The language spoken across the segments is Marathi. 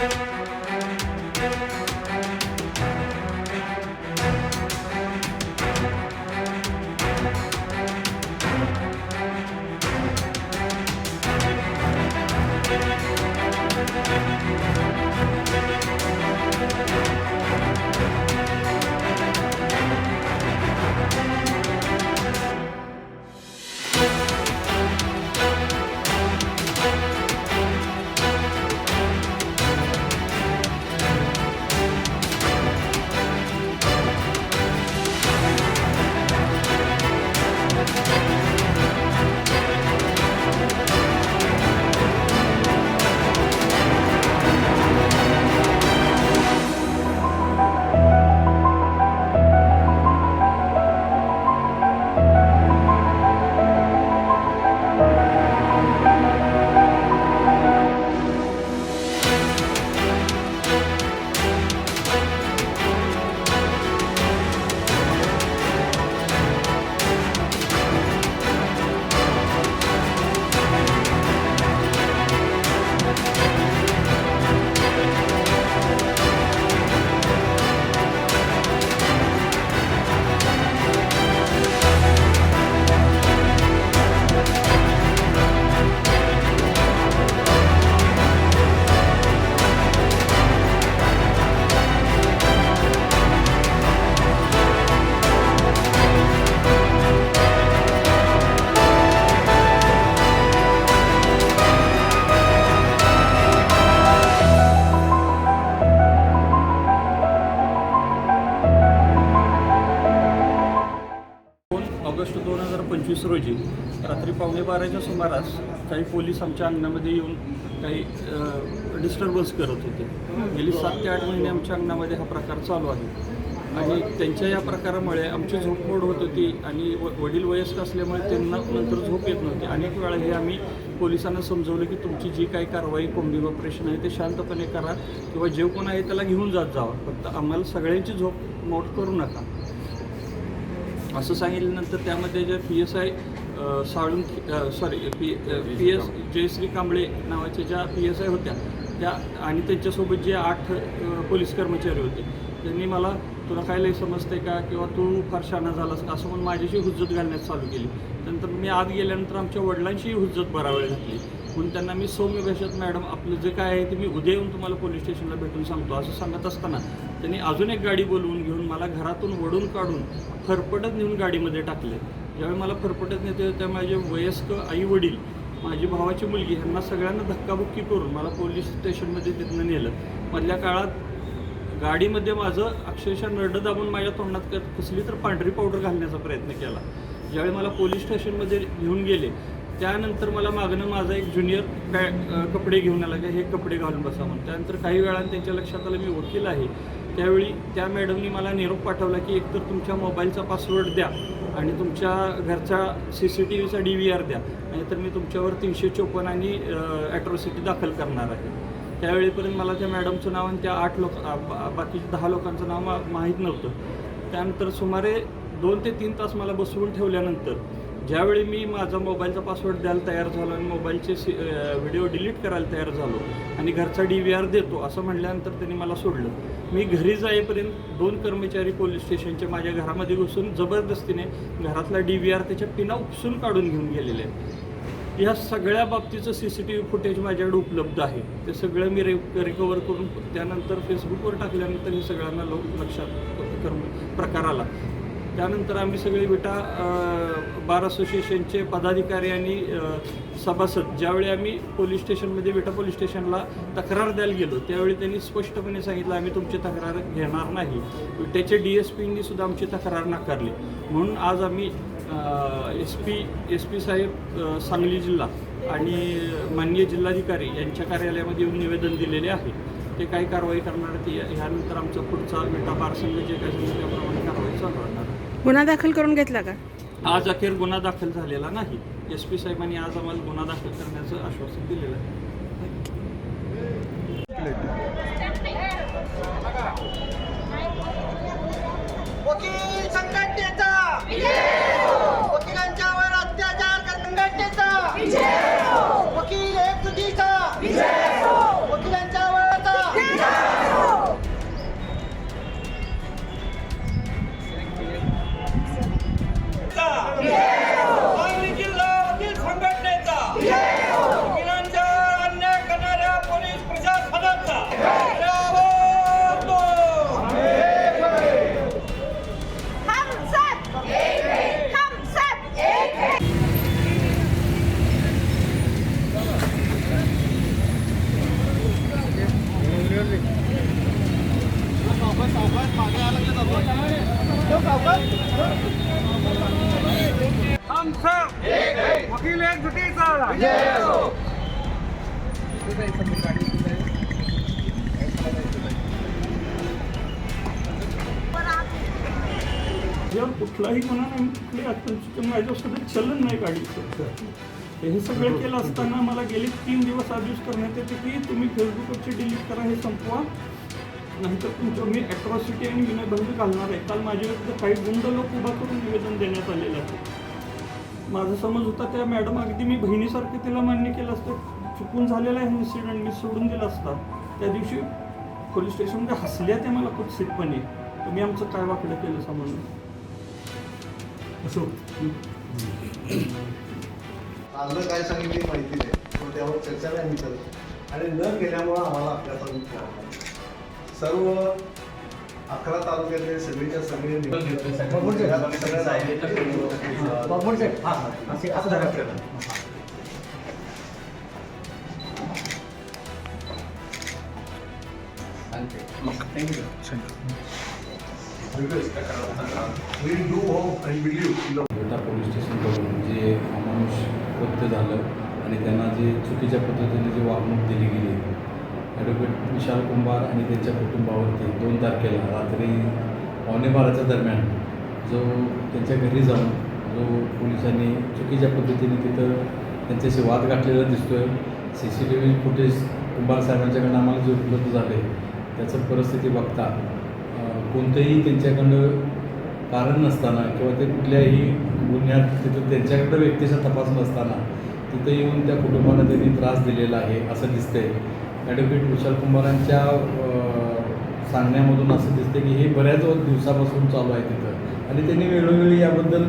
दोन हजार रोजी रात्री पावणे बाराच्या सुमारास काही पोलीस आमच्या अंगणामध्ये येऊन काही डिस्टर्बन्स करत होते. गेली सात ते आठ महिने आमच्या अंगणामध्ये हा प्रकार चालू आहे. आणि त्यांच्या या प्रकारामुळे आमची झोप मोड होत होती आणि व वडील वयस्क असल्यामुळे त्यांना नंतर झोप येत नव्हती. अनेक वेळा हे आम्ही पोलिसांना समजवलं की तुमची जी काही कारवाई कोंबी ऑपरेशन आहे ते शांतपणे करा किंवा जे कोण आहे त्याला घेऊन जात जावा. फक्त आम्हाला सगळ्यांची झोप मोड करू नका. असं सांगितल्यानंतर त्यामध्ये जे P S I साळून sorry P P S Jayashree Kamble नावाच्या ज्या पी एस आय होत्या त्या आणि त्यांच्यासोबत जे आठ पोलीस कर्मचारी होते त्यांनी मला तुला काय लय समजते का? किंवा तू फार शहाणा झालास का? असं म्हणून माझ्याशी हुज्जत घालण्यास चालू केली. त्यानंतर मी आत गेल्यानंतर आमच्या वडिलांशीही हुज्जत बरावेळ घातली म्हणून त्यांना मी सौम्य भाषेत मॅडम आपलं जे काय आहे ते मी उद्या येऊन तुम्हाला पोलीस स्टेशनला भेटून सांगतो. असं सांगत असताना त्यांनी अजून एक गाडी बोलवून घेऊन मला घरातून वडून काढून फरफटत नेऊन गाडीमध्ये टाकले. ज्यावेळी मला फरफटत नेते त्या माझे वयस्क आई वडील माझी भावाची मुलगी ह्यांना सगळ्यांना धक्काबुक्की करून मला पोलीस स्टेशनमध्ये तिथनं नेलं. मधल्या काळात गाडीमध्ये माझं अक्षरशः नरडं दाबून माझ्या तोंडात कसली तर पांढरी पावडर घालण्याचा प्रयत्न केला. ज्यावेळी मला पोलीस स्टेशनमध्ये घेऊन गेले त्यानंतर मला मागणं माझा एक ज्युनियर पॅ कपडे घेऊन आला की हे कपडे घालून बसा म्हणून. त्यानंतर काही वेळाने त्यांच्या लक्षात आलं मी वकील आहे. त्यावेळी त्या मॅडमनी मला निरोप पाठवला की एकतर तुमच्या मोबाईलचा पासवर्ड द्या आणि तुमच्या घरचा सी सी टी व्हीचा डी व्ही आर द्या. नाहीतर मी तुमच्यावर तीनशे चोपन्न आणि ॲट्रॉसिटी दाखल करणार आहे. त्यावेळीपर्यंत मला त्या मॅडमचं नाव आणि त्या आठ लोक बा- बाकी दहा लोकांचं नाव मा माहीत नव्हतं. त्यानंतर सुमारे दोन ते तीन तास मला बसवून ठेवल्यानंतर ज्यावेळी मी माझा मोबाईलचा पासवर्ड द्यायला तयार झालो आणि मोबाईलचे सी व्हिडिओ डिलीट करायला तयार झालो आणि घरचा डी व्ही आर देतो असं म्हटल्यानंतर त्यांनी मला सोडलं. मी घरी जाईपर्यंत दोन कर्मचारी पोलीस स्टेशनचे माझ्या घरामध्ये घुसून जबरदस्तीने घरातला डी व्ही आर त्याच्या पिना उपसून काढून घेऊन गेलेले आहेत. या सगळ्या बाबतीचं C C T V footage माझ्याकडे उपलब्ध आहे. ते सगळं मी रे रिकवर करून त्यानंतर फेसबुकवर टाकल्यानंतर हे सगळ्यांना लोक लक्षात कर प्रकार आला. त्यानंतर आम्ही सगळे विटा बार असोसिएशनचे पदाधिकारी आणि सभासद ज्यावेळी आम्ही पोलीस स्टेशनमध्ये विटा पोलीस स्टेशनला तक्रार द्यायला गेलो त्यावेळी त्यांनी स्पष्टपणे सांगितलं आम्ही तुमची तक्रार घेणार नाही. विट्याचे डी एस पींनी सुद्धा आमची तक्रार नाकारली. म्हणून आज आम्ही एस पी एस पी साहेब सांगली जिल्हा आणि माननीय जिल्हाधिकारी यांच्या कार्यालयामध्ये येऊन निवेदन दिलेले आहे. ते काही कारवाई करणार ती ते ह्यानंतर आमचा पुढचा विटा बार जे काही त्याप्रमाणे कारवाई चालू राहणार. गुन्हा दाखल करून घेतला का? आज अखेर गुन्हा दाखल झालेला नाही. एस पी साहेबांनी आज आम्हाला गुन्हा दाखल करण्याचं आश्वासन दिलेलं आहे. कुठलाही मनाने कुठली आत्मचित माझ्यासोबत चलन नाही गाडीचं हे सगळं केलं असताना मला गेले तीन दिवस आदेश करण्यात येते की तुम्ही फेसबुकवरचे डिलीट करा हे संपवा. नंतर तुमच्यावर मी अॅट्रॉसिटी आणि विनयभंग घालणार आहे. काल माझ्या विरुद्ध काही गुंड लोक उभा करून निवेदन देण्यात आलेलं आहे. माझा समज होता त्या मॅडम अगदी मी बहिणीसारखं तिला मान्य केलं असतं. चुकून झालेला आहे इन्सिडेंट मी सोडून दिला असता. त्या दिवशी पोलीस स्टेशनमध्ये हसल्या त्या मला कुत्सितपणे तुम्ही आमचं काय वाकडं केलं समजून असो. चाललं काय सांगितली माहिती नाही पण त्यावर चर्चा नाही आम्ही करत. आणि न केल्यामुळं आम्हाला आपल्याचा आहे. सर्व अकरा तालुक्यातले सगळीच्या सगळे We do पोलीस स्टेशनकडून जे अमानुष कृत्य झालं आणि त्यांना जे चुकीच्या पद्धतीने जी वागणूक दिली गेली ॲडव्होकेट विशाल कुंभार आणि त्यांच्या कुटुंबावरती दोन तारखेला रात्री पावणे बाराच्या दरम्यान जो त्यांच्या घरी जाऊन जो पोलिसांनी चुकीच्या पद्धतीने तिथं त्यांच्याशी वाद गाठलेला दिसतोय C C T V footage Kumbhar साहेबांच्याकडनं आम्हाला जे उपलब्ध झाले त्याचं परिस्थिती बघता कोणतंही त्यांच्याकडं कारण नसताना किंवा ते कुठल्याही गुन्ह्यात तिथं त्यांच्याकडं व्यक्तीचा तपास नसताना तिथं येऊन त्या कुटुंबाला त्यांनी त्रास दिलेला आहे असं दिसतंय. ॲडव्होकेट विशाल कुमारांच्या सांगण्यामधून असं दिसतं की हे बऱ्याच दिवसापासून चालू आहे तिथं. आणि त्यांनी वेळोवेळी याबद्दल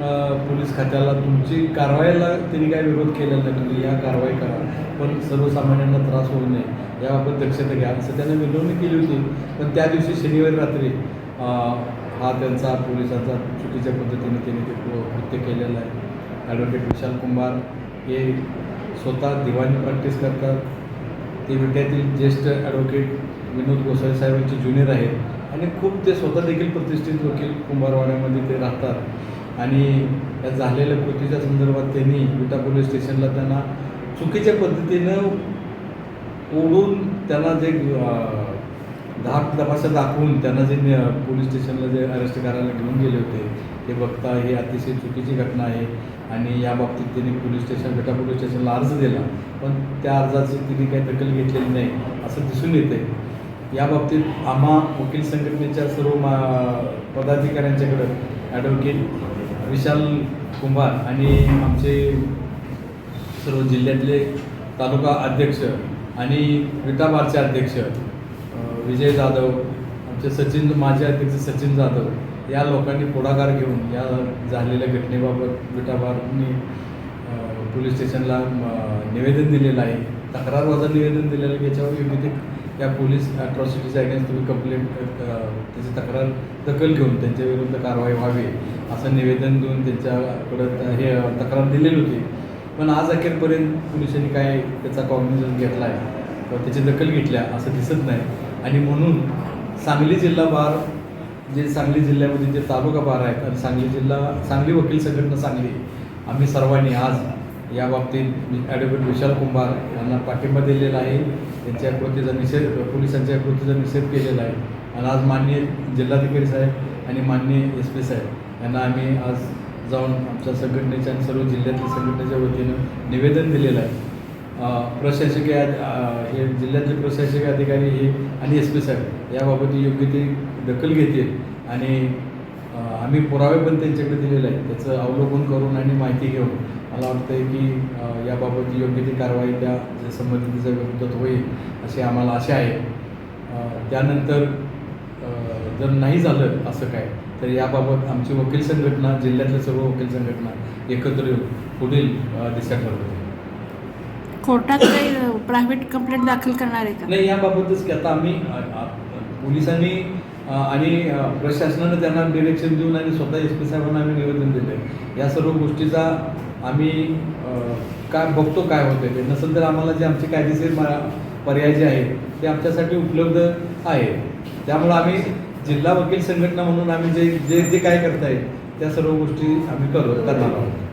पोलीस खात्याला तुमची कारवाईला त्यांनी काय विरोध केलेला नाही तुम्ही या कारवाई करा. पण सर्वसामान्यांना त्रास होऊ नये. याबाबत दक्षता घ्या. असं त्यांना विनवणी केली होती. पण त्या दिवशी शनिवारी रात्री हा त्यांचा पोलिसांचा चुकीच्या पद्धतीने त्यांनी ते कृत्य केलेलं आहे. ॲडव्होकेट विशाल कुंभार हे स्वतः दिवाणी प्रॅक्टिस करतात. ते विट्यातील ज्येष्ठ ॲडव्होकेट विनोद गोसावी साहेबांचे ज्युनियर आहेत. आणि खूप ते स्वतः देखील प्रतिष्ठित वकील कुंभारवाड्यामध्ये ते राहतात. आणि या झालेल्या कृतीच्या संदर्भात त्यांनी विटा पोलीस स्टेशनला त्यांना चुकीच्या पद्धतीनं ओढून त्यांना जे धाक तपाशा दाखवून त्यांना जे पोलीस स्टेशनला जे अरेस्ट करायला घेऊन गेले होते ते बघता ही अतिशय चुकीची घटना आहे आणि या बाबतीत त्यांनी पोलीस स्टेशन विटा पोलीस स्टेशनला अर्ज दिला. पण त्या अर्जाची तिने काही दखल घेतलेली नाही असं दिसून येते याबाबतीत आम्हा वकील संघटनेच्या सर्व मा पदाधिकाऱ्यांच्याकडं ॲडव्होकेट विशाल कुंभार आणि आमचे सर्व जिल्ह्यातले तालुका अध्यक्ष आणि विटाबारचे अध्यक्ष विजय जाधव आमचे सचिन माझे अध्यक्ष सचिन जाधव या लोकांनी पुढाकार घेऊन या झालेल्या घटनेबाबत विटाबारनी पोलीस स्टेशनला निवेदन दिलेलं आहे. तक्रारवजा निवेदन दिलेलं आहे याच्यावर योग्य ते त्या पोलीस अट्रॉसिटीच्या अगेन्स्ट तुम्ही कंप्लेंट त्याची तक्रार दखल घेऊन त्यांच्या विरुद्ध कारवाई व्हावी असं निवेदन देऊन त्यांच्याकडं हे तक्रार दिलेली होती. पण आज अखेरपर्यंत पोलिसांनी काय त्याचा कॉग्निझन घेतला आहे किंवा त्याची दखल घेतल्या असं दिसत नाही. आणि म्हणून सांगली जिल्हा बार जे सांगली जिल्ह्यामध्ये जे तालुका बार आहेत आणि सांगली जिल्हा सांगली वकील संघटना सांगली आम्ही सर्वांनी आज या बाबतीत ॲडव्होकेट विशाल कुंभार यांना पाठिंबा दिलेला आहे. त्यांच्या कृतीचा निषेध पोलिसांच्या कृतीचा निषेध केलेला आहे. आणि आज माननीय जिल्हाधिकारी साहेब आणि माननीय एस पी साहेब यांना आम्ही आज जाऊन आमच्या संघटनेच्या आणि सर्व जिल्ह्यातील संघटनेच्या वतीनं निवेदन दिलेलं आहे. प्रशासकीय हे जिल्ह्यातले प्रशासकीय अधिकारी हे आणि एस पी साहेब याबाबत योग्य ती दखल घेतील. आणि आम्ही पुरावे पण त्यांच्याकडे दिलेले आहे त्याचं अवलोकन करून आणि माहिती घेऊन मला वाटतं आहे की याबाबत योग्य ती कारवाई त्या संबंधितीच्या विरुद्धात होईल अशी आम्हाला आशा आहे. त्यानंतर जर नाही झालं असं काय तर याबाबत आमची वकील संघटना जिल्ह्यातल्या सर्व वकील संघटना एकत्र येऊन पुढील दिशा ठरवते कोर्टात काही प्रायव्हेट कंप्लेंट दाखल करणार आहे का? नाही याबाबतच की आता आम्ही पोलिसांनी आणि प्रशासनानं त्यांना डिरेक्शन देऊन आणि स्वतः एस पी साहेबांना आम्ही निवेदन दिलं या सर्व गोष्टीचा आम्ही काय बघतो काय होते ते. नसेल तर आम्हाला जे आमचे कायदेशीर पर्याय जे आहेत ते आमच्यासाठी उपलब्ध आहे. त्यामुळं आम्ही जिल्हा वकील संघटना म्हणून आम्ही जे जे जे काय करताय त्या सर्व गोष्टी आम्ही करू करणार आहोत